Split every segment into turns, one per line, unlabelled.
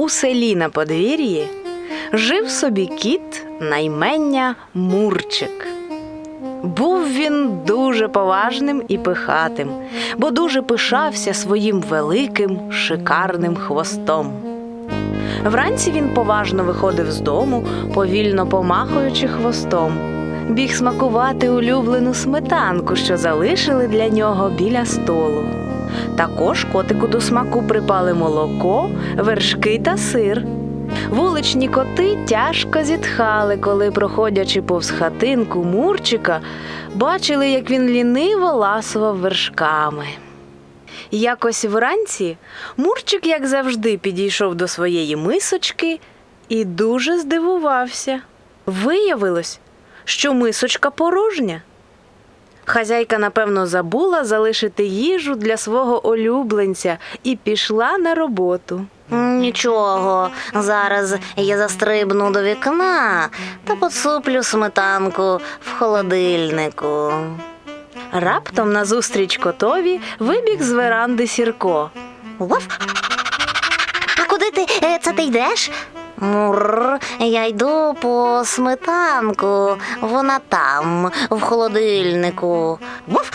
У селі на подвір'ї жив собі кіт наймення Мурчик. Був він дуже поважним і пихатим, бо дуже пишався своїм великим шикарним хвостом. Вранці він поважно виходив з дому, повільно помахуючи хвостом. Біг смакувати улюблену сметанку, що залишили для нього біля столу. Також котику до смаку припали молоко, вершки та сир. Вуличні коти тяжко зітхали, коли, проходячи повз хатинку Мурчика, бачили, як він ліниво ласував вершками. Якось вранці Мурчик, як завжди, підійшов до своєї мисочки і дуже здивувався. Виявилось, що мисочка порожня. Хазяйка, напевно, забула залишити їжу для свого улюбленця і пішла на роботу.
Нічого, зараз я застрибну до вікна та поцуплю сметанку в холодильнику.
Раптом назустріч котові вибіг з веранди Сірко.
Вов. А куди ти е, це ти йдеш? Мур, я йду по сметанку. Вона там, в холодильнику. Вов.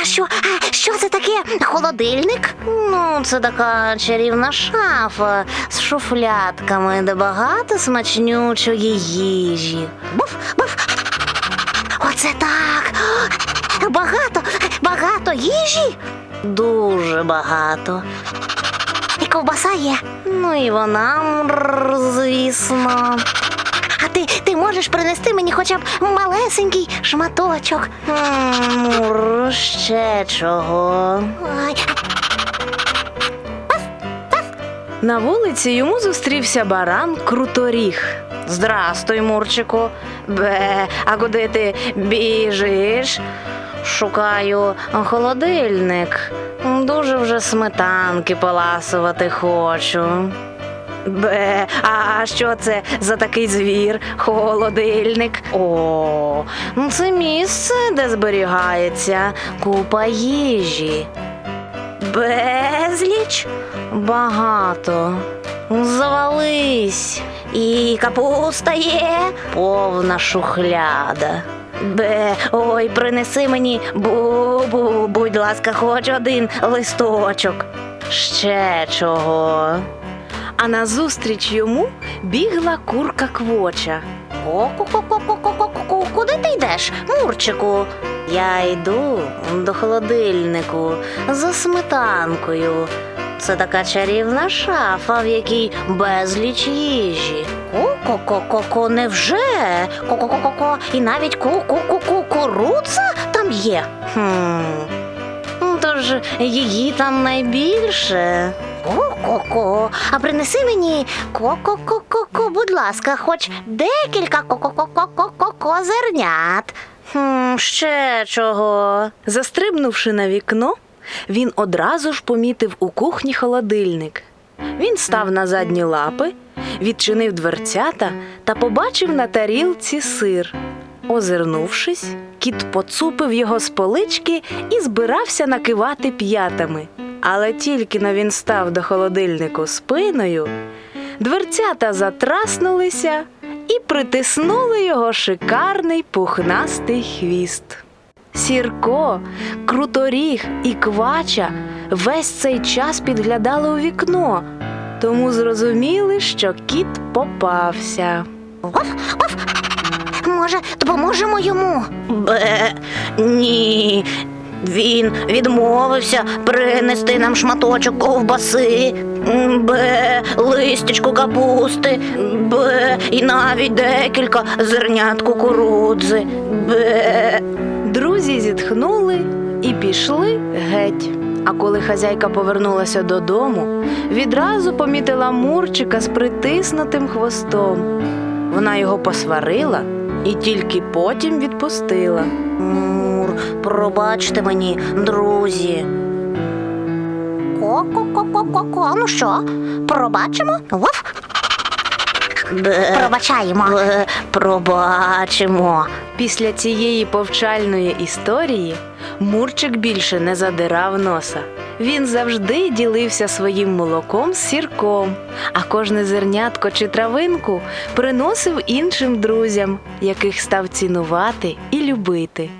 А що, що це таке? Холодильник? Ну, це така чарівна шафа з шуфлятками, де багато смачнючої їжі. Буф, буф. Оце так. Багато, багато їжі. Дуже багато. Ковбаса є. Ну і вона, звісно. А ти, ти можеш принести мені хоча б малесенький шматочок. Мур, ще чого. Ай,
На вулиці йому зустрівся баран Круторіг.
Здрастуй, Мурчику. Бе, а куди ти біжиш? Шукаю холодильник. Дуже вже сметанки поласувати хочу. Бе, а що це за такий звір? Холодильник? О, це місце, де зберігається купа їжі. Безліч багато. Завались. І капуста є, повна шухляда. Бе, ой, принеси мені, бу-бу, будь ласка, хоч один листочок. Ще чого.
А назустріч йому бігла курка квоча.
Ку-ку-ку-ку-ку-ку-ку. Куди ти йдеш, Мурчику? Я йду до холодильнику за сметанкою. Це така чарівна шафа, в якій безліч їжі. Ку-ку-ку-ку-ку, невже? Ку-ку-ку-ку-ку. І навіть ку-ку-ку-кукурудза там є. Хм. Ну, Тож її там найбільше. Ко-ко-ко. А принеси мені ко-ко-ко-ко-ко, будь ласка, хоч декілька ко-ко-ко-ко-ко зернят. Хм, ще чого.
Застрибнувши на вікно, він одразу ж помітив у кухні холодильник. Він став на задні лапи, відчинив дверцята та побачив на тарілці сир. Озирнувшись, кіт поцупив його з полички і збирався накивати п'ятами. Але тільки но він став до холодильнику спиною, дверцята затраснулися і притиснули його шикарний пухнастий хвіст. Сірко, круторіг і квача весь цей час підглядали у вікно, тому зрозуміли, що кіт попався.
Може, допоможемо йому? Бе, ні. Він відмовився принести нам шматочок ковбаси, бе, листячку капусти, бе, і навіть декілька зернят кукурудзи. Бе.
Пішли геть. А коли хазяйка повернулася додому, відразу помітила Мурчика з притиснутим хвостом. Вона його посварила і тільки потім відпустила.
Мур, пробачте мені, друзі. Ко-ко-ко-ко-ко-ко. Ну що, пробачимо? Вов? Пробачаємо. Пробачимо.
Після цієї повчальної історії Мурчик більше не задирав носа Він завжди ділився своїм молоком з сірком, а кожне зернятко чи травинку приносив іншим друзям, яких став цінувати і любити.